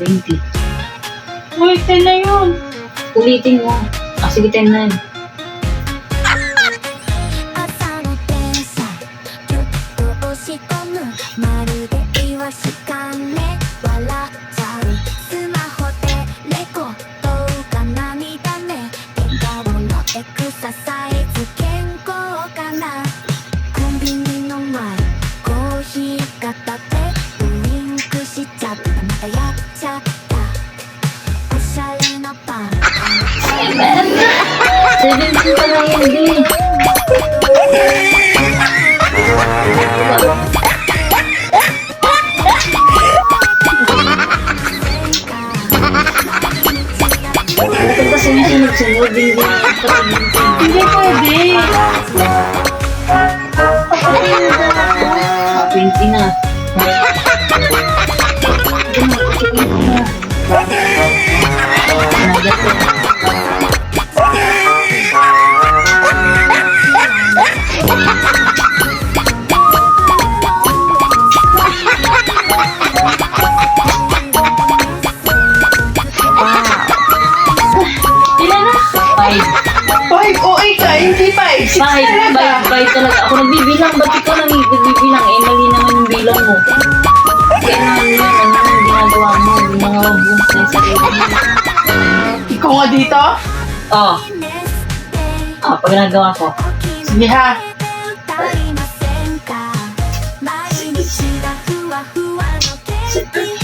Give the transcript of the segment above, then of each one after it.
20. Uy, 10 na yun. Ulitin mo. Ah, sige, 10 na yun. 17 pa lang yan, di. Bakit ba sinisunod-sunod? Hindi na Hindi pwede. Ah, 20 na. Talaga. Five. Five talaga. Ako nagbibilang. Ba't ikaw nang nagbibilang? Eh, mali naman yung bilang mo. Kaya naman yun. Ano yung ginagawa mo? Mabuhos na yung sarili mo. Ikaw nga dito? Oh. Ah, pag ginagawa ko. Sige ha. 歌い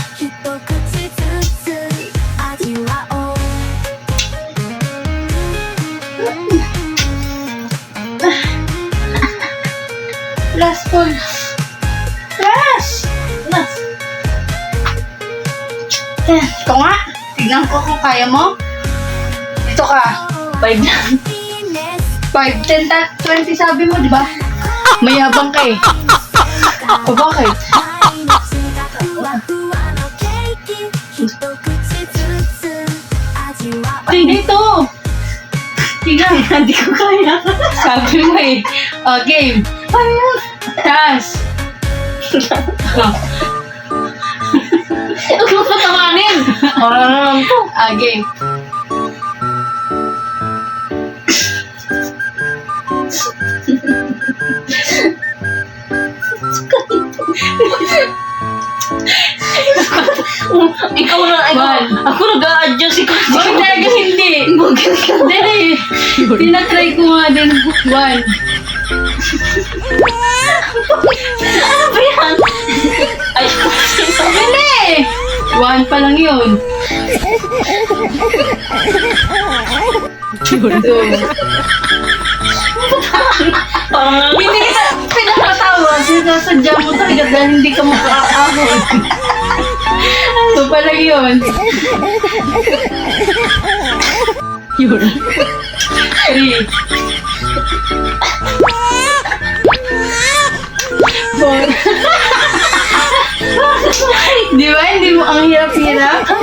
Last call. Yes! Ano? Eh, ito nga. Tignan ko kung kaya mo. Ito ka. 5 lang. 5, 10, 20 sabi mo, di ba? Mayabang ka eh. O bakit? Ay, dito! Tignan, hindi ko kaya. Sabi mo eh. O, game. Ano yun? Taas. Huwag mo patawanin! Para na lang to. Ah, game. Ikaw na, ikaw. One. Ako nag-a-adjust. Ikaw. Bakit talaga hindi? Hindi, tinatry ko nga din. One. Ano ba yan? Ay, Hindi! One pa lang yun. Two. parang. Hindi kita pinakatawa. Sinasadya mo talaga dahil hindi ka makakahon. So pala yun. Yun. Three. Four. Di ba? Hindi mo ang hirap-hirap?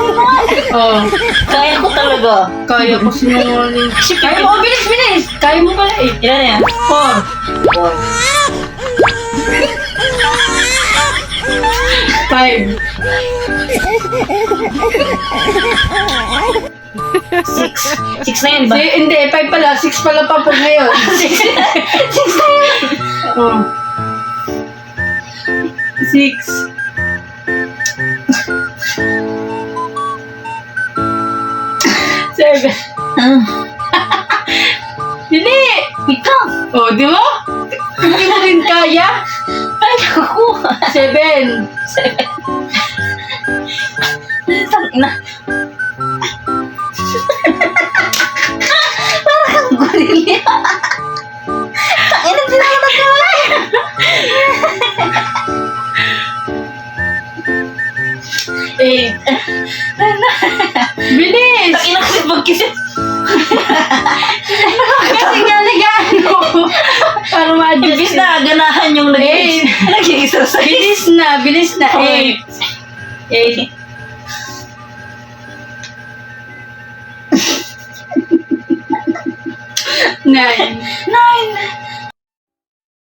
Oh. Kaya ko talaga. Kaya ko sinungaling. Kaya mo, oh, bilis, bilis! Kaya mo pala eh. Ilan na yan? Four. Four. Five. Six. Six na yan ba? Si, hindi, five pala. Six pala pa po ngayon. Six. Six na yan. oh. Six. Seven. Dili! Ikaw. Oh, di ba? Hindi mo rin kaya? Ay, ako. Seven. Seven. Tangina. Parang kang gorilla. Tangina, hindi na ako. Eight. Para ma-adjust. Ibig na ganahan yung Eight. nag-exercise. Bilis na, bilis na. Eight. Eight. Nine. Nine.